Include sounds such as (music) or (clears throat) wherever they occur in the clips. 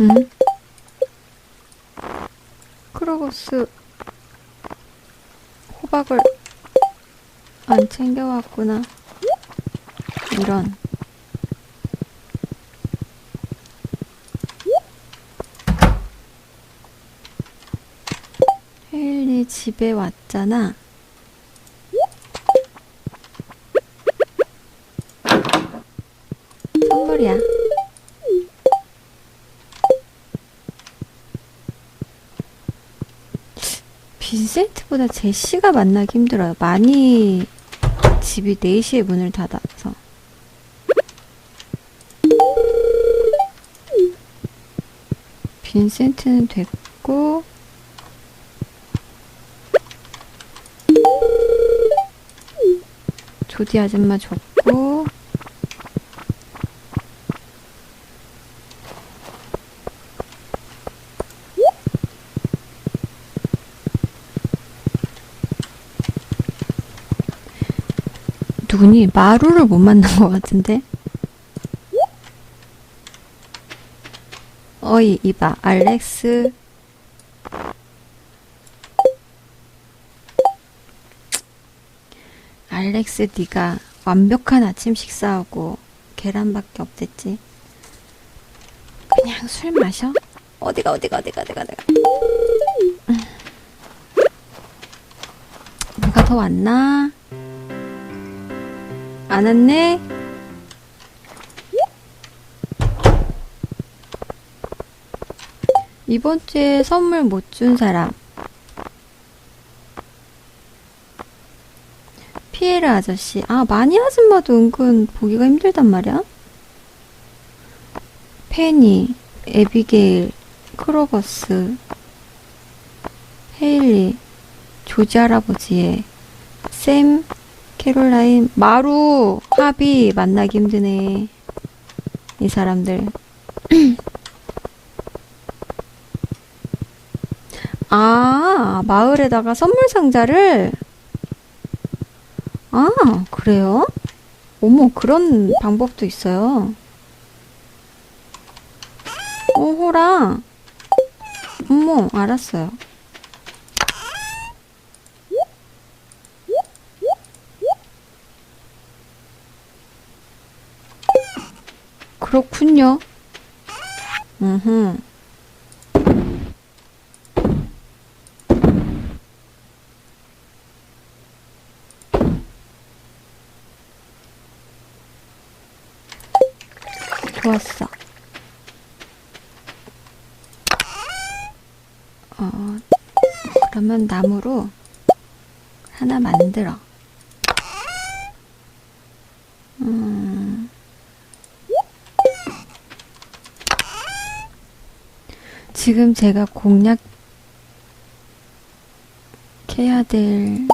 응? 크로고스 호박을 안 챙겨왔구나. 이런. 헤일리 집에 왔잖아. 선물이야. 빈센트보다 제시가 만나기 힘들어요. 많이 집이 4시에 문을 닫아서. 빈센트는 됐고, 조디 아줌마 줬고, 누구니? 마루를 못 만난 것 같은데? 어이, 이봐, 알렉스. 알렉스, 네가 완벽한 아침 식사하고 계란밖에 없댔지. 그냥 술 마셔. 어디가, 어디가, 어디가, 어디가, 어디가. 음. 누가 더 왔나? 안 왔네? 이번 주에 선물 못 준 사람. 피에르 아저씨. 아, 마니 아줌마도 은근 보기가 힘들단 말이야? 페니, 에비게일, 크로버스, 헤일리, 조지 할아버지의 샘, 캐롤라인, 마루, 하비 만나기 힘드네. 이 사람들. (clears throat) 아, 마을에다가 선물 상자를? 아, 그래요? 어머, 그런 방법도 있어요. 어, 호랑. 어머, 알았어요. 그렇군요. 음 좋았어. 어, 그러면 나무로 하나 만들어. 음. 지금 제가 공략해야 될,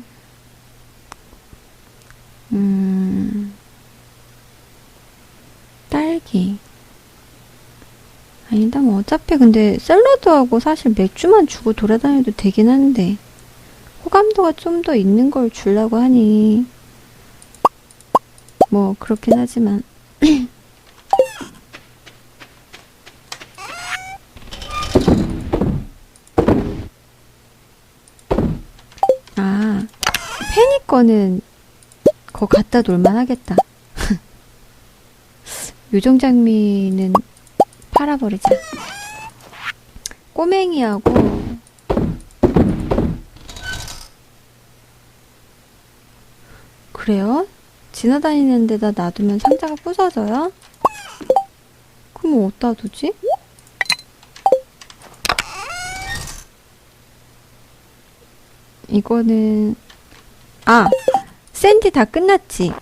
음, 딸기. 아니다, 뭐, 어차피 근데 샐러드하고 사실 맥주만 주고 돌아다녀도 되긴 한데, 호감도가 좀 더 있는 걸 주려고 하니, 뭐, 그렇긴 하지만. (clears throat) 아, 페니 거는 거 갖다 놀만 하겠다. (laughs) 요정 장미는 팔아버리자. 꼬맹이하고 그래요? 지나다니는 데다 놔두면 상자가 부서져요? 그럼 어디다 두지? 이거는 아 샌디 다 끝났지.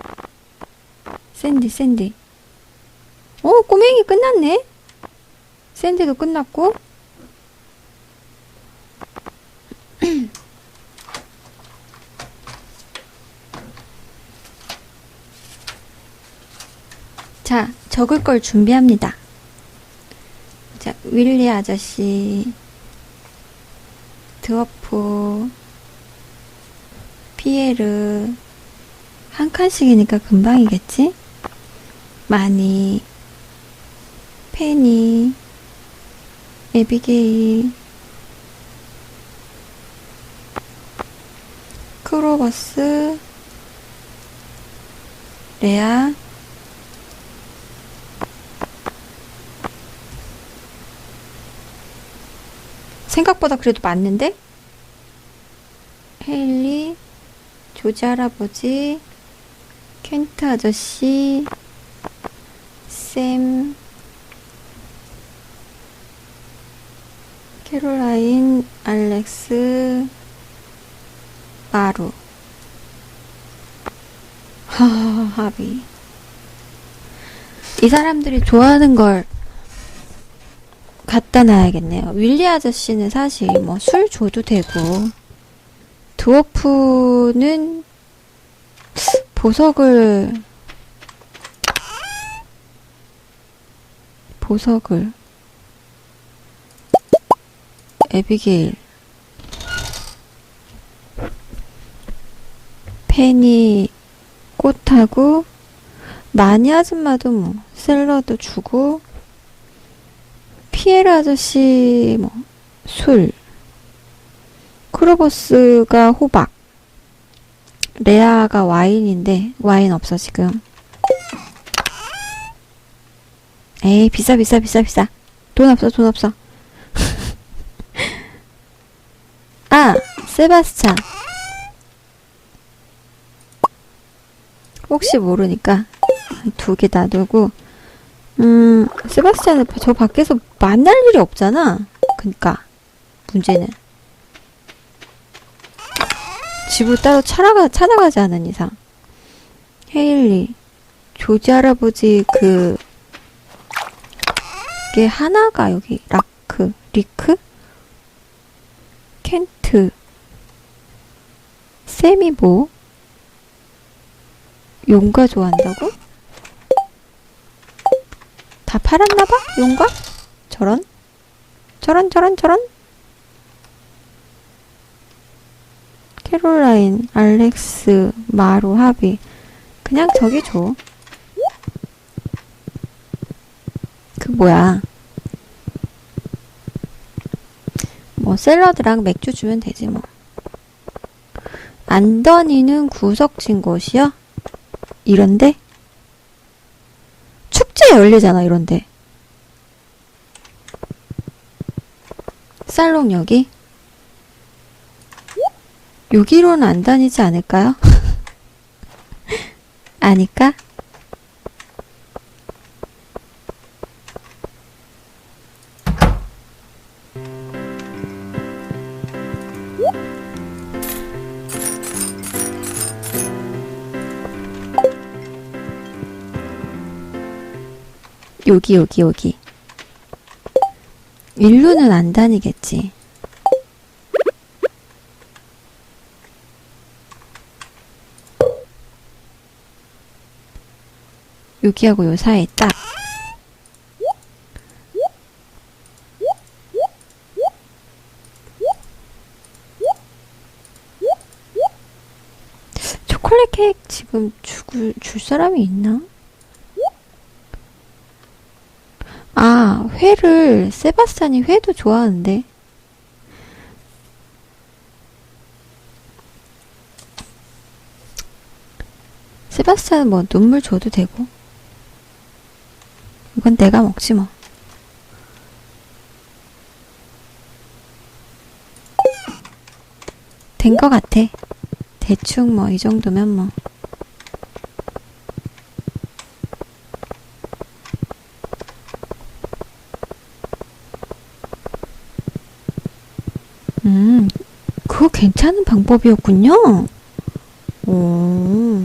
샌디 샌디. 어 꼬맹이 끝났네? 샌디도 끝났고. (clears throat) 자 적을 걸 준비합니다. 자 윌리 아저씨. 드워프 피에르 한 칸씩이니까 금방이겠지? 마니 페니 에비게일 크로버스 레아 생각보다 그래도 맞는데? 헤일리 조지 할아버지 켄트 아저씨 샘 캐롤라인 알렉스 마루 하하 하비 이 사람들이 좋아하는 걸 갖다 놔야겠네요. 윌리 아저씨는 사실 뭐 술 줘도 되고 드워프는 보석을 보석을. 에비게일. 페니 꽃하고 마니 아줌마도 뭐 샐러드 주고 피에르 아저씨 뭐 술 크로버스가 호박. 레아가 와인인데 와인 없어 지금. 에이 비싸 비싸 비싸 비싸. 돈 없어 돈 없어. (laughs) 아 세바스찬. 혹시 모르니까 두 개 놔두고. 음 세바스찬을 저 밖에서 만날 일이 없잖아. 그니까 문제는 집을 따로 찾아가, 찾아가지 않은 이상 헤일리 조지 할아버지 그 이게 하나가 여기 라크 리크 켄트 쌤이 뭐 용가 좋아한다고? 다 팔았나봐? 용가? 저런? 저런 저런 저런? 캐롤라인, 알렉스, 마루, 하비 그냥 저기 줘. 그 뭐야 뭐 샐러드랑 맥주 주면 되지 뭐 안더니는 구석진 곳이요? 이런데? 축제 열리잖아 이런데 살롱 여기? 여기로는 안 다니지 않을까요? (laughs) 아니까? 여기 여기 여기 일루는 안 다니겠지 여기하고 요 사이에 딱 초콜릿 케이크 지금 죽을, 줄 사람이 있나? 아, 회를, 세바스찬이 회도 좋아하는데. 세바스찬은 뭐 눈물 줘도 되고. 이건 내가 먹지 뭐. 된거 같아. 대충 뭐 이 정도면 뭐. 음, 그거 괜찮은 방법이었군요. 오.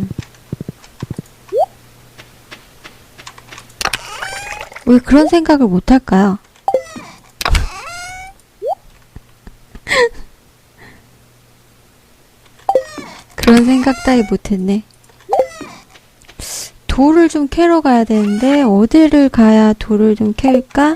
왜 그런 생각을 못 할까요? 그런 생각 따위 못했네. 돌을 좀 캐러 가야 되는데, 어디를 가야 돌을 좀 캘까?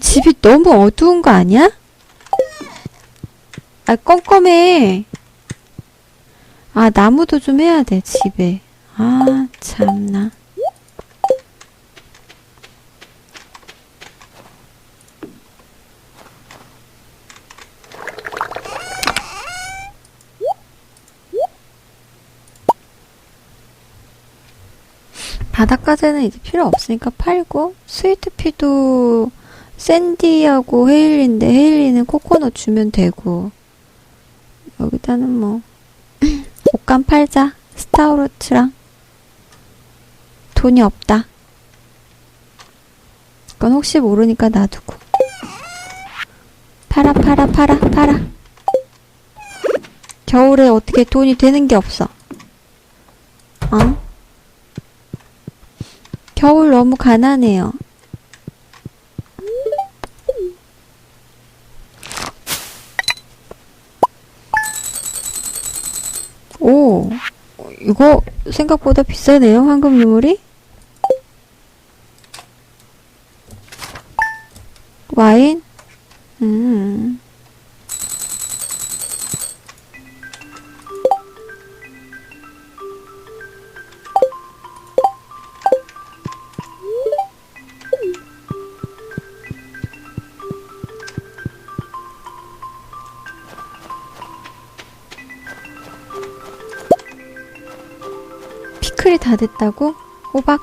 집이 너무 어두운 거 아니야? 아, 껌껌해. 아, 나무도 좀 해야 돼, 집에. 아, 참나. 바닷가재는 이제 필요 없으니까 팔고, 스위트피도 샌디하고 헤일리인데, 헤일리는 코코넛 주면 되고, 여기다는 뭐, 옷감 팔자. 스타우루츠랑. 돈이 없다. 그건 혹시 모르니까 놔두고. 팔아, 팔아, 팔아, 팔아. 겨울에 어떻게 돈이 되는 게 없어. 어? 겨울 너무 가난해요. 오, 이거 생각보다 비싸네요, 황금 유물이? 와인? 음. 다 됐다고? 호박?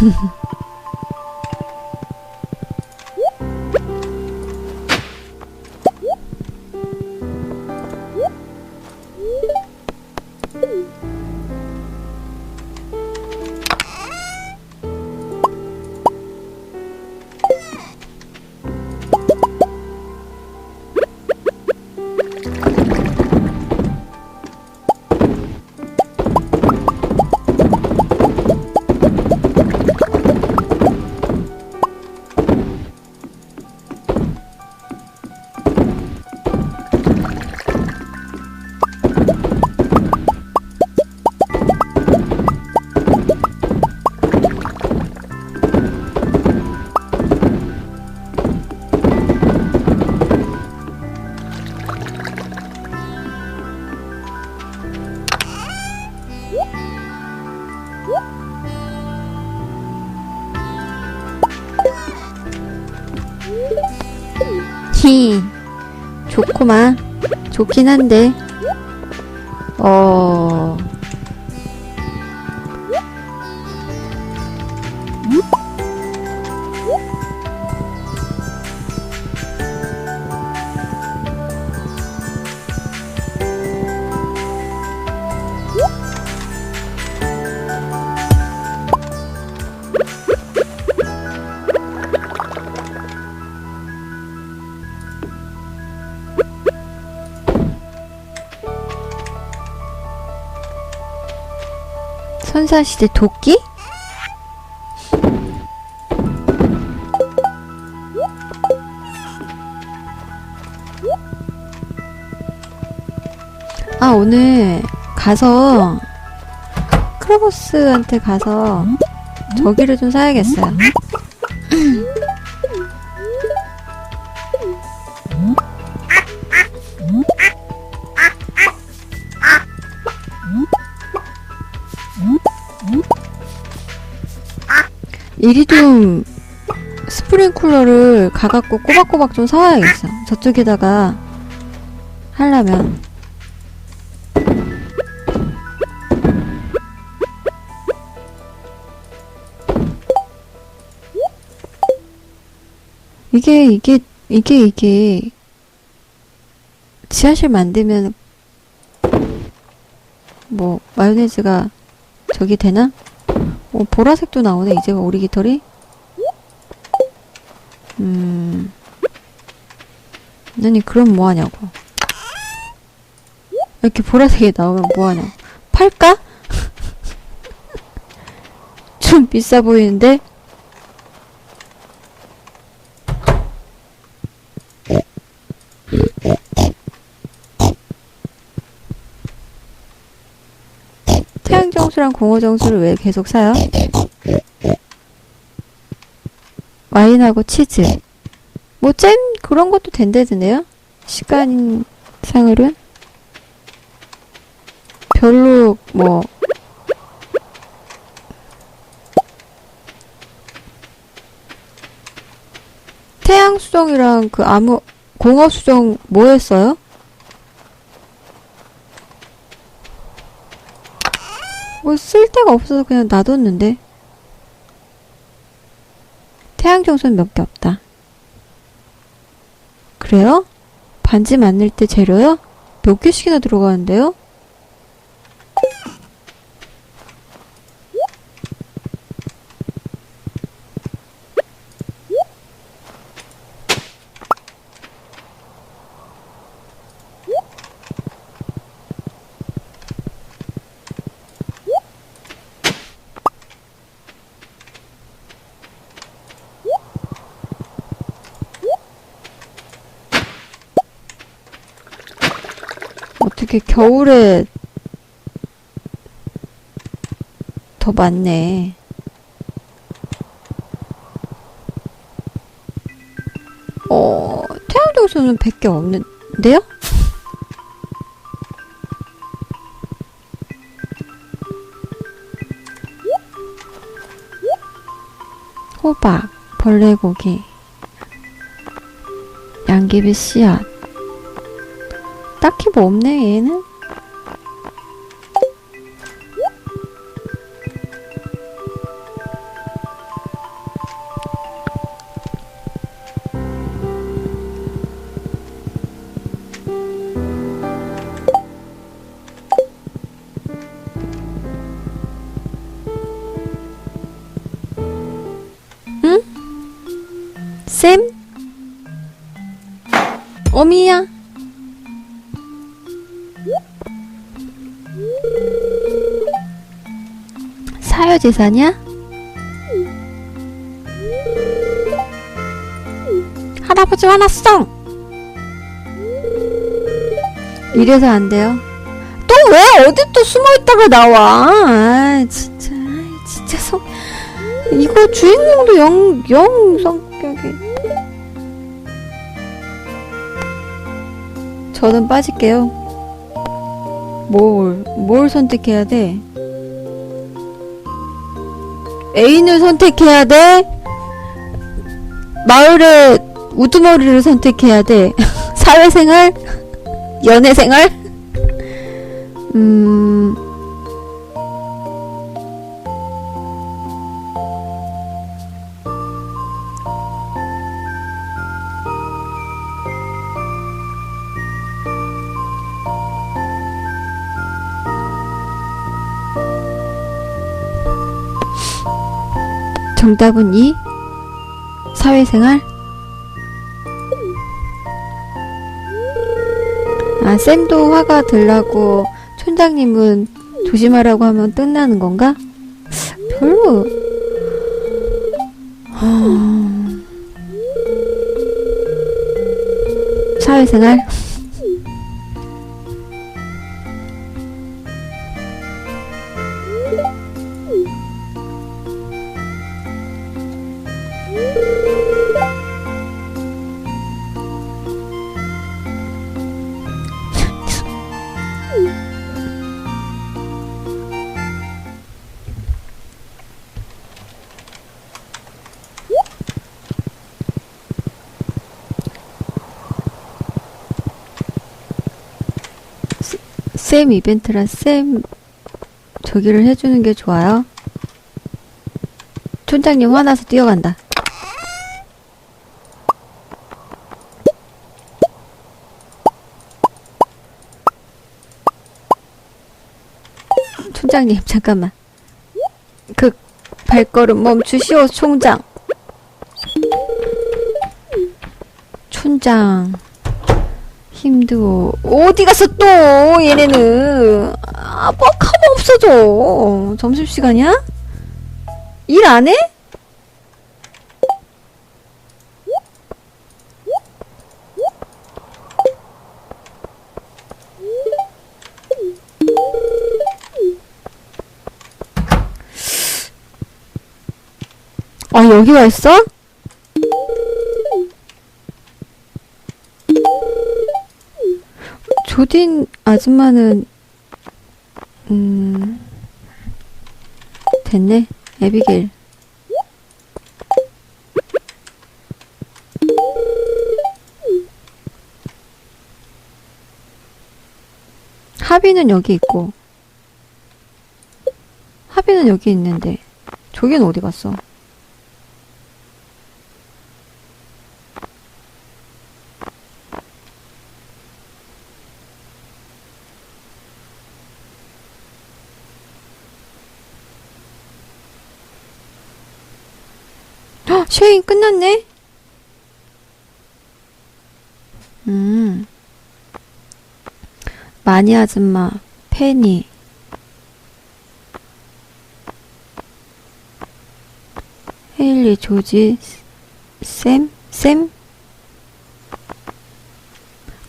(laughs) 좋구만. 좋긴 한데. 어 선사시대 도끼? 아 오늘 가서 크로버스한테 가서 저기를 좀 사야겠어요. 이리듐 스프링쿨러를 가갖고 꼬박꼬박 좀 사와야겠어. 저쪽에다가 하려면. 이게, 이게, 이게, 이게, 지하실 만들면, 뭐, 마요네즈가 저기 되나? 어, 보라색도 나오네, 이제 오리기털이. 음. 아니, 그럼 뭐하냐고. 이렇게 보라색이 나오면 뭐하냐고. 팔까? (laughs) 좀 비싸 보이는데? 태양 정수랑 공허정수를 왜 계속 사요? 와인하고 치즈. 뭐 잼 그런 것도 된다던데요? 시간상으로는 별로 뭐 태양 수정이랑 그 아무 공허 수정 뭐 했어요? 뭐 쓸 데가 없어서 그냥 놔뒀는데 태양 정수는 몇개 없다. 그래요? 반지 만들 때 재료요? 몇 개씩이나 들어가는데요? 어떻게 겨울에 더 많네. 어, 태양정수는 100개 없는데요? 호박, 벌레고기, 양귀비 씨앗. 딱히 뭐 없네, 얘는. 응? 쌤? 어미야? 사유재산이야? 할아버지 화났어! 이래서 안 돼요. 또 왜 어디 또 숨어 있다가 나와? 아, 진짜, 아이, 진짜 성, 이거 주인공도 영, 영 성격이. 저는 빠질게요. 뭘, 뭘 선택해야 돼? 애인을 선택해야 돼? 마을의 우두머리를 선택해야 돼? (laughs) 사회생활? 연애생활? 음, 정답은 2. 사회생활? 아, 쌤도 화가 들라고 촌장님은 조심하라고 하면 끝나는 건가? 별로. 하... 사회생활? 쌤 이벤트라 쌤 저기를 해주는 게 좋아요. 촌장님 화나서 뛰어간다. 촌장님 잠깐만. 그 발걸음 멈추시오 총장. 촌장. 힘들어. 어디 갔어 또 얘네는. 아, 뭐 가만 없어져. 점심시간이야? 일 안 해? 아, 여기 와 있어? 조딘 아줌마는 음 됐네 에비게일 하비는 여기 있고 하비는 여기 있는데 저기는 어디 갔어? 헉, 쉐인 끝났네? 음. 마니 아줌마, 페니. 헤일리, 조지, 샘? 샘?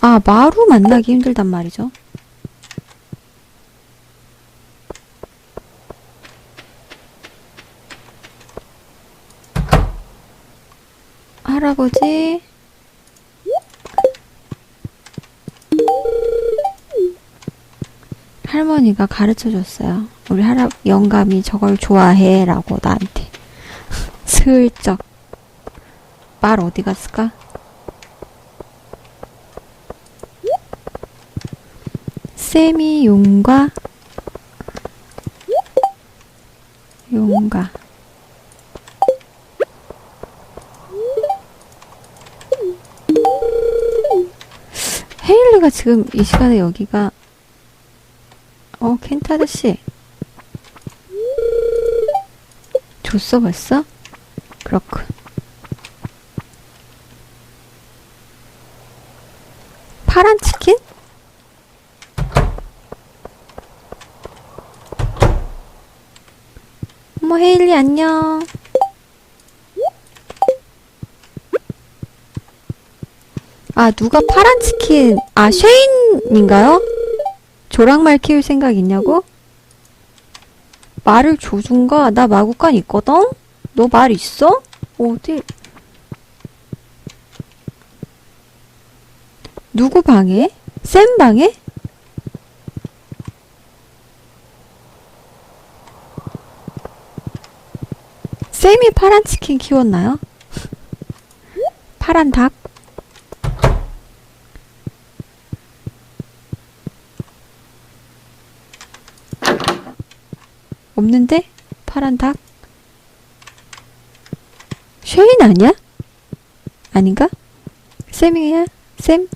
아, 마루 만나기 힘들단 말이죠. 할아버지. 할머니가 가르쳐 줬어요. 우리 할아, 영감이 저걸 좋아해. 라고 나한테. (laughs) 슬쩍. 말 어디 갔을까? 쌤이 용과 용가 지금 이 시간에 여기가 어 켄타드 씨 줬어 벌써? 그렇군 파란 치킨? 어머 헤일리 안녕 아 누가 파란 치킨 아 쉐인인가요? 조랑말 키울 생각 있냐고? 말을 줘준가? 나 마구간 있거든? 너 말 있어? 어디? 누구 방에? 쌤 방에? 쌤이 파란 치킨 키웠나요? (laughs) 파란 닭? 없는데? 파란 닭? 쉐인 아니야? 아닌가? 쌤이야? 쌤?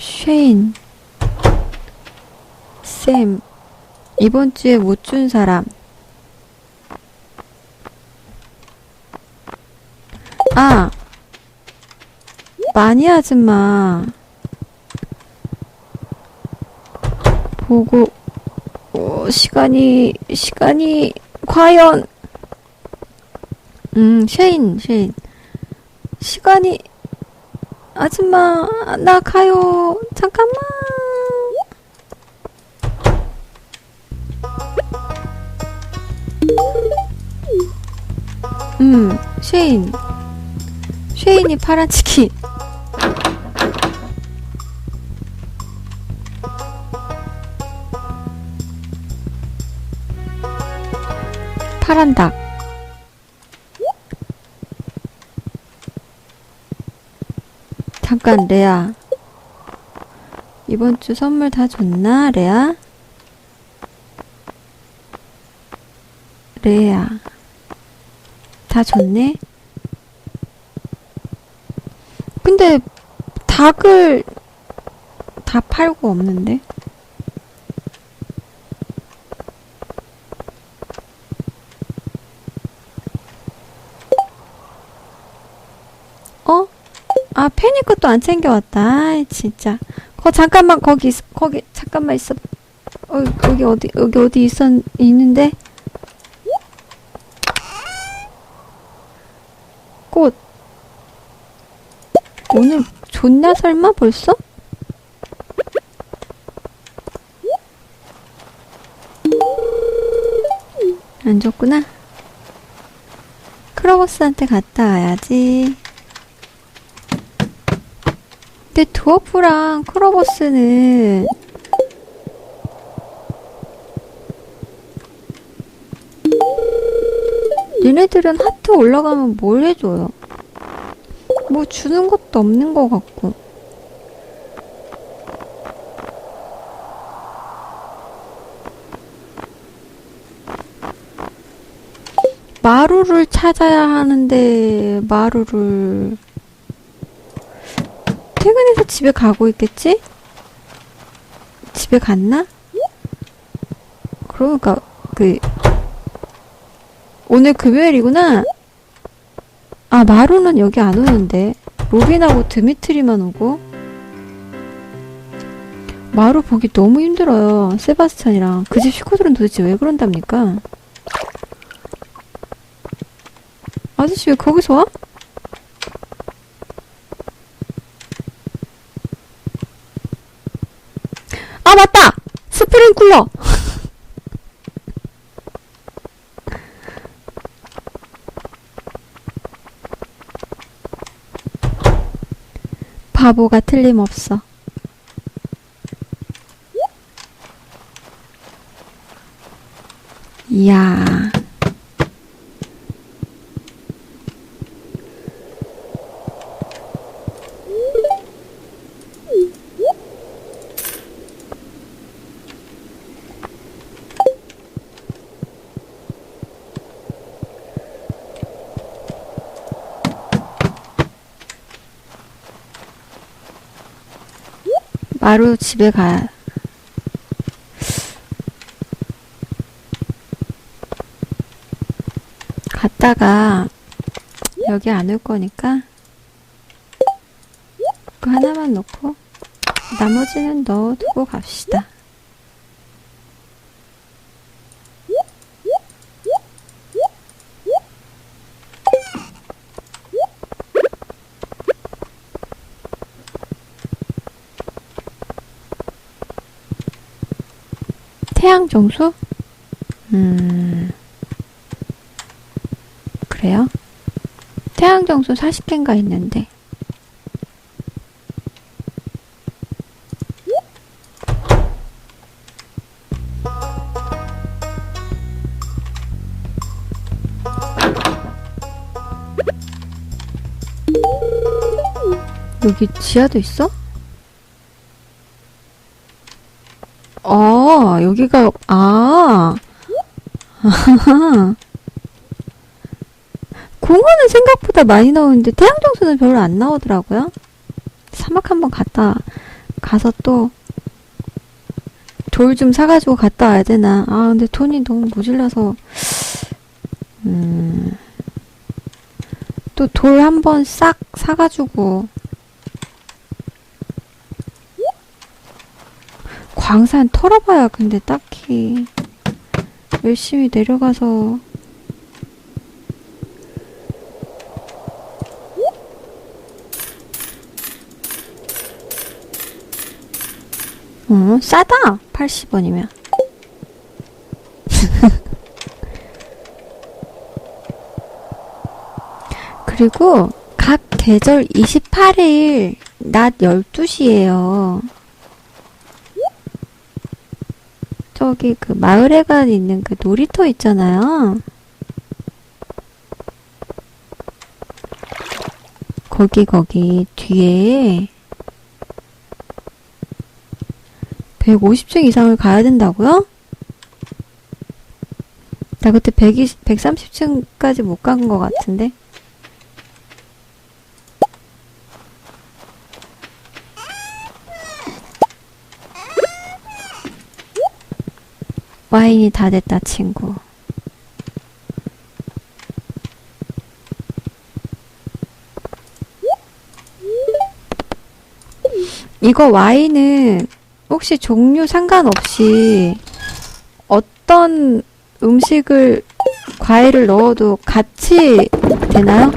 쉐인 쌤 이번 주에 못 준 사람 아 마니 아줌마 보고 어, 시간이 시간이 과연 음 쉐인 쉐인. 시간이 아줌마 나 가요. 잠깐만. 음 쉐인. 쉐인이 파란 치킨 닭. 잠깐, 레아. 이번 주 선물 다 줬나, 레아? 레아. 다 줬네? 근데, 닭을 다 팔고 없는데? 어? 아, 안 챙겨왔다. 아이, 진짜. 거, 잠깐만, 거기, 있, 거기, 잠깐만 있어. 어, 여기 어디, 여기 어디 있었, 있는데? 꽃. 오늘 줬나, 설마, 벌써? 안 줬구나. 크로버스한테 갔다 와야지. 근데 드워프랑 크로버스는 얘네들은 하트 올라가면 뭘 해줘요? 뭐 주는 것도 없는 것 같고. 마루를 찾아야 하는데 마루를 집에 가고 있겠지? 집에 갔나? 그러니까 그 오늘 금요일이구나. 아 마루는 여기 안 오는데 로빈하고 드미트리만 오고 마루 보기 너무 힘들어요. 세바스찬이랑 그 집 식구들은 도대체 왜 그런답니까? 아저씨 왜 거기서 와? 아 맞다! 스프링쿨러! 바보가 틀림없어. 이야. 마루 집에 가. 갔다가 여기 안 올 거니까 그 하나만 넣고 나머지는 넣어두고 갑시다. 태양 정수? 음. 그래요? 태양 정수 40개인가 있는데. 여기 지하도 있어? 아, 여기가, 아. (laughs) 공원은 생각보다 많이 나오는데 태양정수는 별로 안 나오더라고요. 사막 한번 갔다 가서 또 돌 좀 사가지고 갔다 와야 되나. 아, 근데 돈이 너무 모질라서, 음, 또 돌 한번 싹 사가지고 광산 털어봐야 근데 딱히 열심히 내려가서 어, 싸다! 80원이면. (laughs) 그리고 각 계절 28일 낮 12시에요. 저기 그 마을회관 있는 그 놀이터 있잖아요. 거기 거기 뒤에 150층 이상을 가야 된다고요? 나 그때 120, 130층까지 못 간 것 같은데? 와인이 다 됐다, 친구. 이거 와인은 혹시 종류 상관없이 어떤 음식을 과일을 넣어도 같이 되나요?